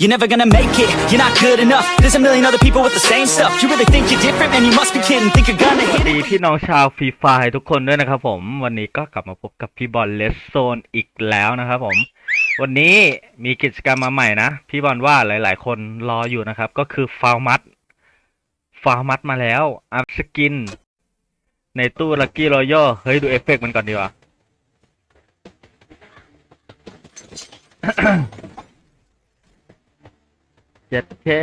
You're never gonna make it, you're not good enough. There's a million other people with the same stuff. You really think you're different, man? You must be kidding. Think you're gonna สวัส hit it? พี่น้องชาวฟรีไฟทุกคนด้วยนะครับผมวันนี้ก็กลับมาพบกับพี่บอลเลสโซนอีกแล้วนะครับผม วันนี้มีกิจกรรมมาใหม่นะ พี่บอลว่าหลาย ๆ คนรออยู่นะครับ ก็คือฟาวมัดฟาวมัดมาแล้วอัพสกิน ในตู้ลั c กี้รอยัลเฮ้ย ดูเอฟเฟกต์มันก่อนดีกว่า เจ็ดแค่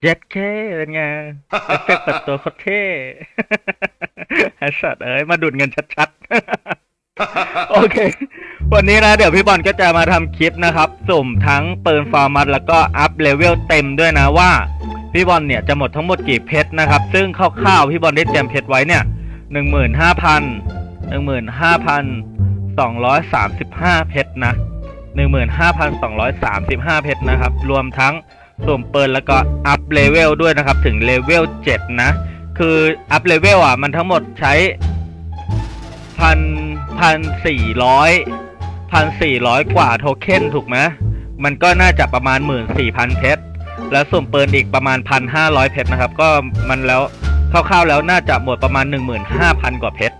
เจ็ดเคเป็นไงเอฟเฟกต์เปิดตัวโคตรเท่ไอ้สัตว์เอ้ย มาดูดเงินชัดๆ โอเค วันนี้นะเดี๋ยวพี่บอลก็จะมาทำคลิปนะครับ สุ่มทั้งปืนฟาร์มัสแล้วก็อัพเลเวลเต็มด้วยนะว่า พี่บอลเนี่ยจะหมดทั้งหมดกี่เพชรนะครับ ซึ่งคร่าวๆพี่บอลได้เตรียมเพชรไว้เนี่ยหนึ่งหมื่นห้าพันหนึ่งหมื่นห้าพันสองร้อยสามสิบห้าเพชรนะหนึ่งหมื่นห้าพันสองร้อยสามสิบห้าเพชรนะครับ รวมทั้งสุ่มเปิดแล้วก็อัพเลเวลด้วยนะครับ ถึงเลเวลเจ็ดนะ คืออัพเลเวลอะ มันทั้งหมดใช้พันพันสี่ร้อยพันสี่ร้อยกว่าโทเค็นถูกไหมมันก็น่าจะประมาณหมื่นสี่พันเพชร แล้วสุ่มเปิดอีกประมาณพันห้าร้อยเพชรนะครับ ก็มันแล้วคร่าวๆแล้วน่าจะหมดประมาณหนึ่งหมื่นห้าพันกว่าเพชร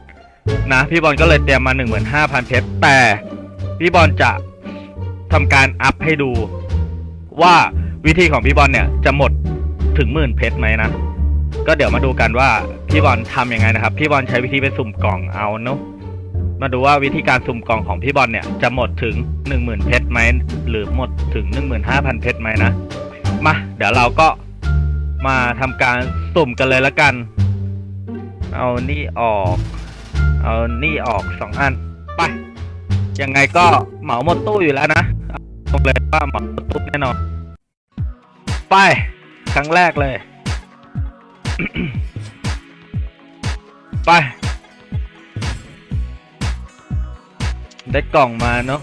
นะพี่บอลก็เลยเตรียมมาหนึ่งหมื่นห้าพันเพชรแต่พี่บอลจะทำการอัพให้ดู ว่าวิธีของพี่บอลเนี่ยจะหมดถึงหมื่นเพชรไหมนะก็เดี๋ยวมาดูกันว่าพี่บอลทำยังไงนะครับ พี่บอลใช้วิธีไปสุ่มกล่องเอาเนาะมาดูว่าวิธีการสุ่มกล่องของพี่บอลเนี่ยจะหมดถึงหนึ่งหมื่นเพชรไหมหรือหมดถึงหนึ่งหมื่นห้าพันเพชรไหมนะ มาเดี๋ยวเราก็มาทำการสุ่มกันเลยละกัน เอานี่ออก เอานี่ออกสองอัน ไป ยังไงก็เหมาหมดตู้อยู่แล้วนะบอกเลยว่าเหมาหมดตู้แน่นอน ไป ครั้งแรกเลย ไป ได้กล่องมาเนาะ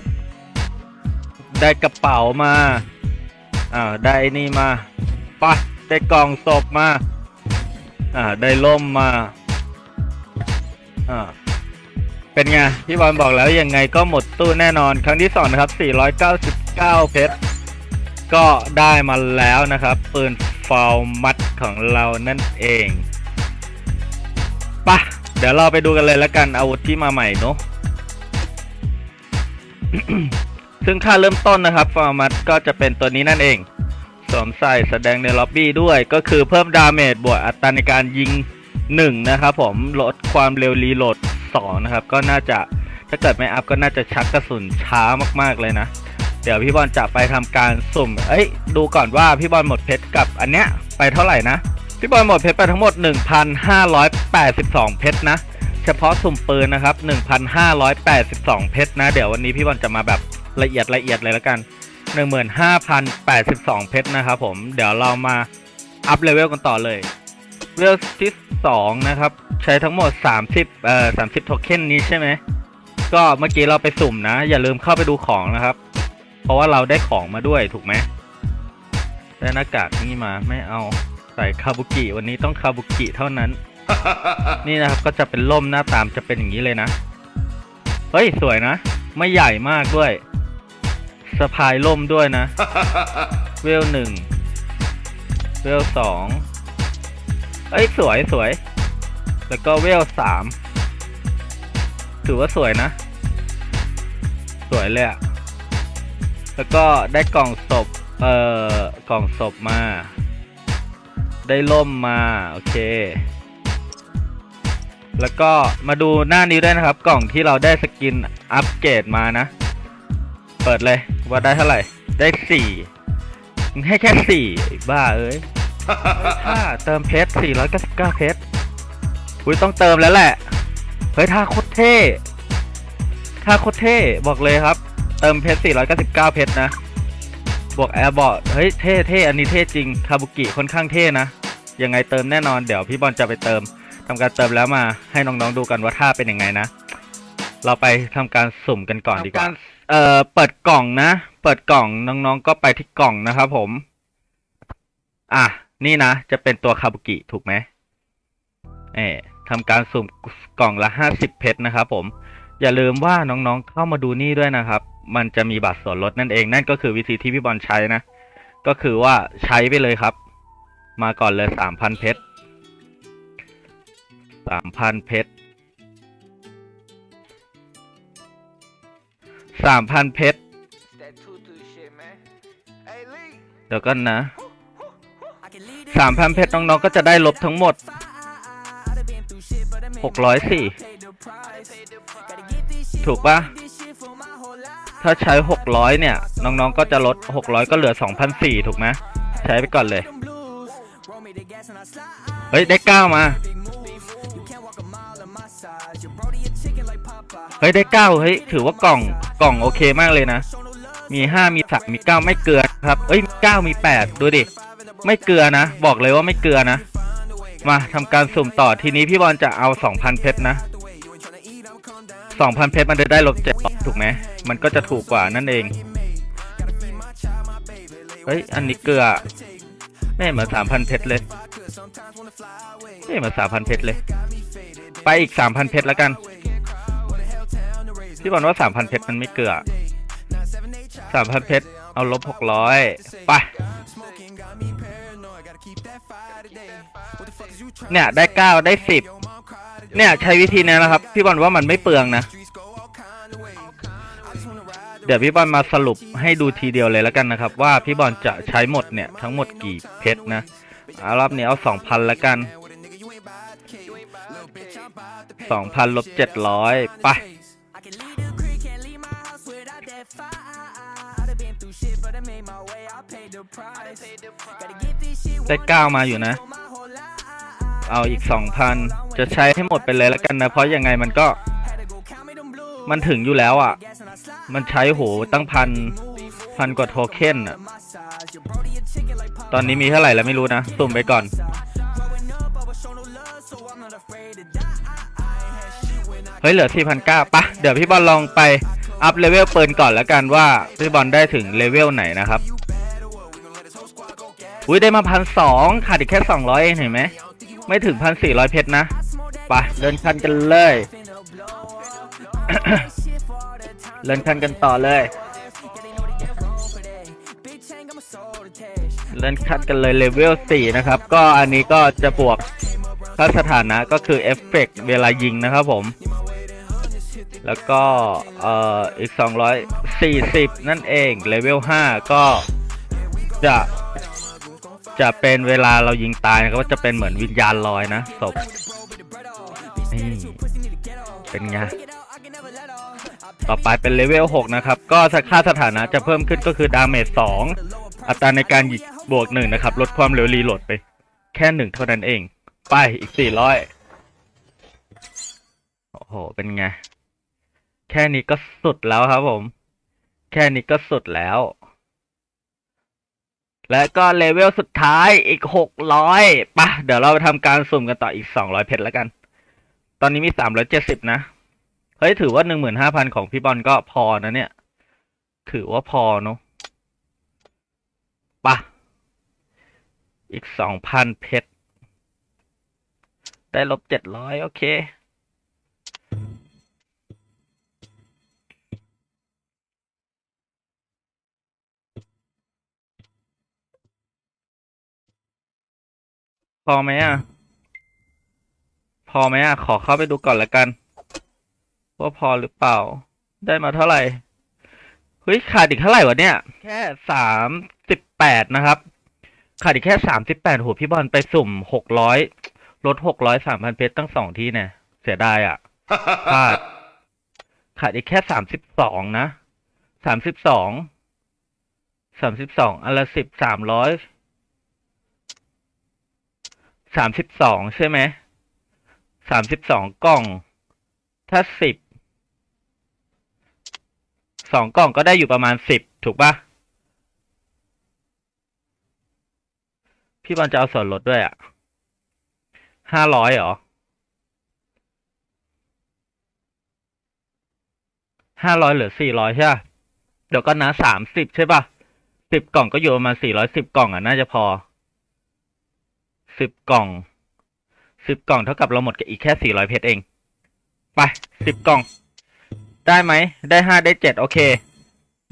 ได้กระเป๋ามา อ่าได้นี่มาไปได้กล่องศพมาอ่าได้ล่มมาอ่าเป็นไงพี่บอลบอกแล้วยังไงก็หมดตู้แน่นอนครั้งที่สองนะครับ 499 เพชร ก็ได้มาแล้วนะครับปืนฟาวมัดของเรานั่นเองปะเดี๋ยวเราไปดูกันเลยแล้วกันอาวุธที่มาใหม่เนาะ ซึ่งค่าเริ่มต้นนะครับฟาวมัดก็จะเป็นตัวนี้นั่นเอง สวมใส่แสดงในล็อบบี้ด้วยก็คือเพิ่มดาเมจบวกอัตราในการยิง 1 นะครับผมลดความเร็วรีโหลด 2 นะครับ ก็น่าจะถ้าเกิดไม่อัพก็น่าจะชักกระสุนช้ามากๆเลยนะ เดี๋ยวพี่บอลจะไปทำการสุ่ม เอ้ย ดูก่อนว่าพี่บอลหมดเพชรกับอันเนี้ยไปเท่าไหร่นะ พี่บอลหมดเพชรไปทั้งหมด 1,582 เพชรนะ เฉพาะสุ่มปืนนะครับ 1,582 เพชรนะ เดี๋ยววันนี้พี่บอลจะมาแบบ ละเอียดละเอียดเลยแล้วกัน 15,082 เพชรนะครับผม เดี๋ยวเรามาอัพเลเวลกันต่อเลยเลเวลที่2นะครับ ใช้ทั้งหมด 30 เอ่อ 30 โทเค็นนี้ใช่ไหม ก็เมื่อกี้เราไปสุ่มนะ อย่าลืมเข้าไปดูของนะครับ เพราะว่าเราได้ของมาด้วยถูกไหมได้หน้ากากนี่มาไม่เอาใส่คาบุกิวันนี้ต้องคาบุกิเท่านั้น นี่นะครับก็จะเป็นล่มหน้าตามจะเป็นอย่างนี้เลยนะ เฮ้ย สวยนะ ไม่ใหญ่มากด้วย สะพายล่มด้วยนะ เวลหนึ่ง เวลสองเอ้ย สวยสวย แล้วก็เวลสามถือว่าสวยนะ สวยเลยอะแล้วก็ได้กล่องศพ เอ่อ กล่องศพมา ได้ล่มมา โอเค แล้วก็มาดูหน้านี้ด้วยนะครับ กล่องที่เราได้สกินอัปเกรดมานะ เปิดเลย ว่าได้เท่าไหร่ ได้สี่มึงให้แค่สี่ไอ้บ้าเอ้ยถ้าเติมเพชร499เก้าสิบเก้าเพชรอุ้ยต้องเติมแล้วแหละ เฮ้ยท่าโคตรเท่ท่าโคตรเท่บอกเลยครับ เติมเพชร499เก้าสิบเก้าเพชรนะบวกแอร์บอร์ดเฮ้ยเท่เท่อันนี้เท่จริงคาบุกิค่อนข้างเท่นะยังไงเติมแน่นอนเดี๋ยวพี่บอลจะไปเติมทำการเติมแล้วมาให้น้องๆดูกันว่าท่าเป็นยังไงนะ เราไปทำการสุ่มกันก่อนดีกว่า เอ่อเปิดกล่องนะ เปิดกล่องน้องๆก็ไปที่กล่องนะครับผม อะ นี่นะ จะเป็นตัวคาบุกิถูกไหมเอ่ทำการสุ่มกล่องละห้าสิบเพชรนะครับผม อย่าลืมว่าน้องๆเข้ามาดูนี่ด้วยนะครับ มันจะมีบัตรส่วนลดนั่นเอง นั่นก็คือวิธีที่พี่บอลใช้นะ ก็คือว่าใช้ไปเลยครับ มาก่อนเลยสามพันเพชรสามพันเพชร สามพันเพชร That tutu shit, man. Hey, Lee. เดี๋ยวกันนะสามพันเพชรน้องๆก็จะได้ลบทั้งหมดหกร้อยสี่ถูกปะถ้าใช้หกร้อยเนี่ย น้องๆก็จะลดหกร้อยก็เหลือสองพันสี่ถูกไหมใช้ไปก่อนเลย เฮ้ย ได้เก้ามา เฮ้ยได้เก้าเฮ้ยถือว่ากล่องกล่องโอเคมากเลยนะ มีห้ามีสามมีเก้าไม่เกลือครับเอ้ยเก้ามีแปดดูดิ ไม่เกลือนะ บอกเลยว่าไม่เกลือนะ มาทำการสุ่มต่อทีนี้พี่บอลจะเอาสองพันเพชรนะสองพันเพชรมันจะได้ลบเจ็ดถูกไหมมันก็จะถูกกว่านั่นเอง เฮ้ย อันนี้เกลือไม่เหมือนสามพันเพชรเลยไม่เหมือนสามพันเพชรเลย ไปอีกสามพันเพชรแล้วกัน พี่บอลว่าสามพันเพชรมันไม่เกลือสามพันเพชรเอาลบหกร้อยไป เนี่ยได้เก้าได้สิบเนี่ยใช้วิธีนี้นะครับ พี่บอลว่ามันไม่เปลืองนะ เดี๋ยวพี่บอลมาสรุปให้ดูทีเดียวเลยแล้วกันนะครับ ว่าพี่บอลจะใช้หมดเนี่ยทั้งหมดกี่เพชรนะเอารอบนี้เอาสองพันแล้วกันสองพันลบเจ็ดร้อยไป ได้เก้ามาอยู่นะ เอาอีกสองพันจะใช้ให้หมดไปเลยแล้วกันนะ เพราะยังไงมันก็ มันถึงอยู่แล้วอะ มันใช้โหตั้งพันพันกว่าโทเค็นอะตอนนี้มีเท่าไหร่แล้วไม่รู้นะ สุ่มไปก่อน เฮ้ย เหลือสี่พันเก้าปะ เดี๋ยวพี่บอลลองไปอัพเลเวลปืนก่อนแล้วกันว่า พี่บอลได้ถึงเลเวลไหนนะครับ อุ้ยได้มาพันสองขาดอีกแค่สองร้อยเองเห็นไหม ไม่ถึงพันสี่ร้อยเพชรนะไปเดินคันกันเลย เดินคันกันต่อเลยเล่นคัดกันเลยเลเวล4นะครับ ก็อันนี้ก็จะบวกค่าสถานะก็คือเอฟเฟกเวลายิงนะครับผม แล้วก็เอ่ออีก 240 นั่นเองเลเวล5ก็จะ จะเป็นเวลาเรายิงตายนะครับก็จะเป็นเหมือนวิญญาณลอยนะศพนี่เป็นไงต่อไปเป็นเลเวล 6 นะครับ ก็ค่าสถานะจะเพิ่มขึ้นก็คือดาเมจ 2 อัตราในการยิงบวก 1 นะครับ ลดความเร็วรีโหลดไป แค่หนึ่งเท่านั้นเอง ไปอีก 400 โอ้โห เป็นไง แค่นี้ก็สุดแล้วครับผม แค่นี้ก็สุดแล้ว และก็เลเวลสุดท้ายอีก600ปะเดี๋ยวเราไปทำการสุ่มกันต่ออีก200เพชรแล้วกัน ตอนนี้มี370นะ เฮ้ย ถือว่า15,000ของพี่บอลก็พอนะเนี่ย ถือว่าพอเนาะปะอีก2,000เพชร ได้ลบ700โอเค พอไหมอะ พอไหมอะ ขอเข้าไปดูก่อนละกัน ว่าพอหรือเปล่า ได้มาเท่าไหร่ เฮ้ย ขาดอีกเท่าไหร่วะเนี่ย แค่สามสิบแปดนะครับ ขาดอีกแค่สามสิบแปดโหพี่บอลไปสุ่มหกร้อยลดหกร้อยสามพันเพชรตั้งสองที่เนี่ย เสียดายอะขาดขาดอีกแค่สามสิบสองนะสามสิบสองสามสิบสองอันละสิบสามร้อย สามสิบสองใช่ไหมสามสิบสองกล่อง ถ้าสิบสองกล่องก็ได้อยู่ประมาณสิบถูกปะพี่บอลจะเอาส่วนลดด้วยอะห้าร้อยเหรอห้าร้อยเหลือสี่ร้อยใช่ปะเดี๋ยวก็นะสามสิบใช่ปะสิบกล่องก็อยู่ประมาณสี่ร้อยสิบกล่องอะน่าจะพอ สิบกล่องสิบกล่องเท่ากับเราหมดกับอีกแค่สี่ร้อยเพชรเอง ไปสิบกล่อง ได้ไหม ได้ห้าได้เจ็ดโอเค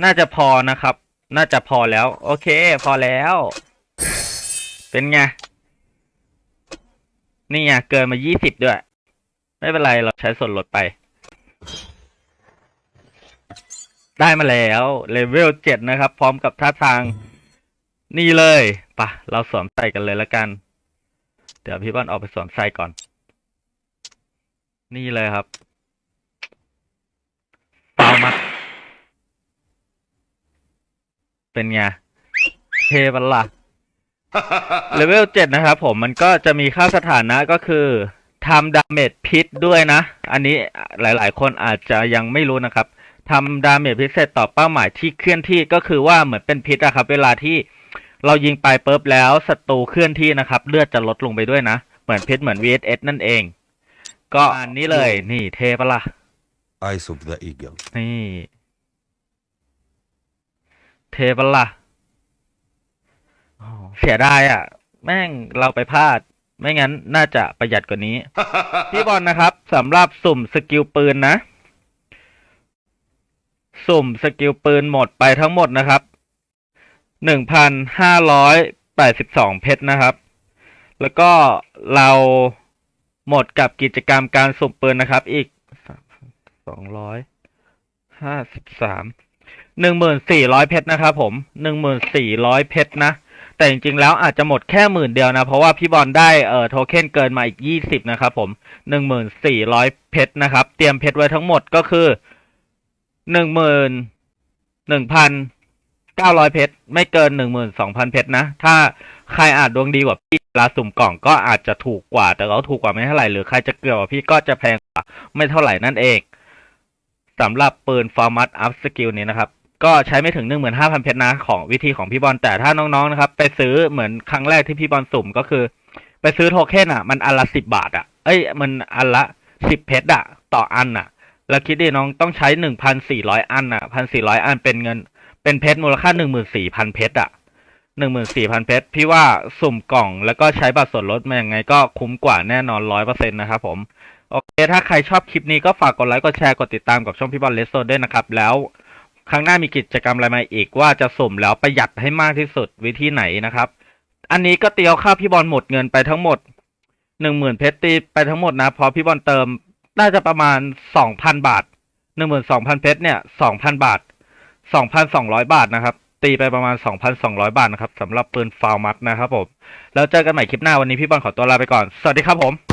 น่าจะพอนะครับ น่าจะพอแล้ว โอเค พอแล้ว เป็นไง นี่ไงเกินมายี่สิบด้วย ไม่เป็นไรเราใช้ส่วนลดไป ได้มาแล้วเลเวลเจ็ดนะครับ พร้อมกับท่าทาง นี่เลยปะเราสวมใส่กันเลยละกัน เดี๋ยวพี่บอลออกไปสวมใส่ก่อน นี่เลยครับเปล่ามัดเป็นไงเทบัลล่ะเลเวลเจ็ดนะครับผมมันก็จะมีค่าสถานะก็คือทำดาเมจพิษด้วยนะ อันนี้หลาย ๆ คนอาจจะยังไม่รู้นะครับทำดาเมจพิเศษต่อเป้าหมายที่เคลื่อนที่ก็คือว่าเหมือนเป็นพิษอะครับ เวลาที่ เรายิงไปปุ๊บแล้วศัตรูเคลื่อนที่นะครับ เลือดจะลดลงไปด้วยนะ เหมือนพิษเหมือน VSS นั่นเอง ก็อันนี้เลย นี่เทปะล่ะ Eyes of the eagle. นี่ เทปะล่ะอ๋อเสียดายอะ แม่งเราไปพลาด ไม่งั้นน่าจะประหยัดกว่านี้ พี่บอลนะครับสำหรับสุ่มสกิลปืนนะ สุ่มสกิลปืนหมดไปทั้งหมดนะครับ หนึ่งพันห้าร้อยแปดสิบสองเพชรนะครับ แล้วก็เราหมดกับกิจกรรมการสุ่มปืนนะครับ อีกสองร้อยห้าสิบสามหนึ่งหมื่นสี่ร้อยเพชรนะครับผมหนึ่งหมื่นสี่ร้อยเพชรนะ แต่จริงๆแล้วอาจจะหมดแค่หมื่นเดียวนะ เพราะว่าพี่บอลได้เอ่อโทเค็นเกินมาอีกยี่สิบนะครับผมหนึ่งหมื่นสี่ร้อยเพชรนะครับ เตรียมเพชรไว้ทั้งหมดก็คือหนึ่งหมื่นหนึ่งพัน เก้าร้อยเพชรไม่เกินหนึ่งหมื่นสองพันเพชรนะ ถ้าใครอาจดวงดีกว่าพี่เวลาสุ่มกล่องก็อาจจะถูกกว่า แต่ก็ถูกกว่าไม่เท่าไหร่หรือใครจะเกลือกว่าพี่ก็จะแพงกว่าไม่เท่าไหร่นั่นเองสำหรับปืนฟอร์มัตอัพสกิลนี้นะครับ ก็ใช้ไม่ถึงหนึ่งหมื่นห้าพันเพชรนะของวิธีของพี่บอลแต่ถ้าน้องๆนะครับ ไปซื้อเหมือนครั้งแรกที่พี่บอลสุ่มก็คือ ไปซื้อโทเค็นอะ มันอันละสิบบาทอะเอ้ยมันอันละสิบเพชรอะ ต่ออันอะ แล้วคิดดิน้องต้องใช้หนึ่งพันสี่ร้อยอันอะพันสี่ร้อยอันเป็นเงิน เป็นเพชรมูลค่าหนึ่งหมื่นสี่พันเพชรอะหนึ่งหมื่นสี่พันเพชรพี่ว่าสุ่มกล่องแล้วก็ใช้บัตรส่วนลดมายังไงก็คุ้มกว่าแน่นอนร้อยเปอร์เซ็นต์นะครับผมโอเค ถ้าใครชอบคลิปนี้ก็ฝากกดไลค์กดแชร์กดติดตามกับช่องพี่บอลเลสโซด้วยนะครับ แล้วครั้งหน้ามีกิจกรรมอะไรมาอีกว่าจะสุ่มแล้วประหยัดให้มากที่สุดวิธีไหนนะครับ อันนี้ก็เตียวค่าพี่บอลหมดเงินไปทั้งหมดหนึ่งหมื่นเพชรตีไปทั้งหมดนะพอพี่บอลเติมน่าจะประมาณสองพันบาทหนึ่งหมื่นสองพันเพชรเนี่ยสองพันบาท สองพันสองร้อยบาทนะครับ ตีไปประมาณสองพันสองร้อยบาทนะครับสำหรับปืนฟาวมัดนะครับผม แล้วเจอกันใหม่คลิปหน้าวันนี้พี่บอลขอตัวลาไปก่อน สวัสดีครับผม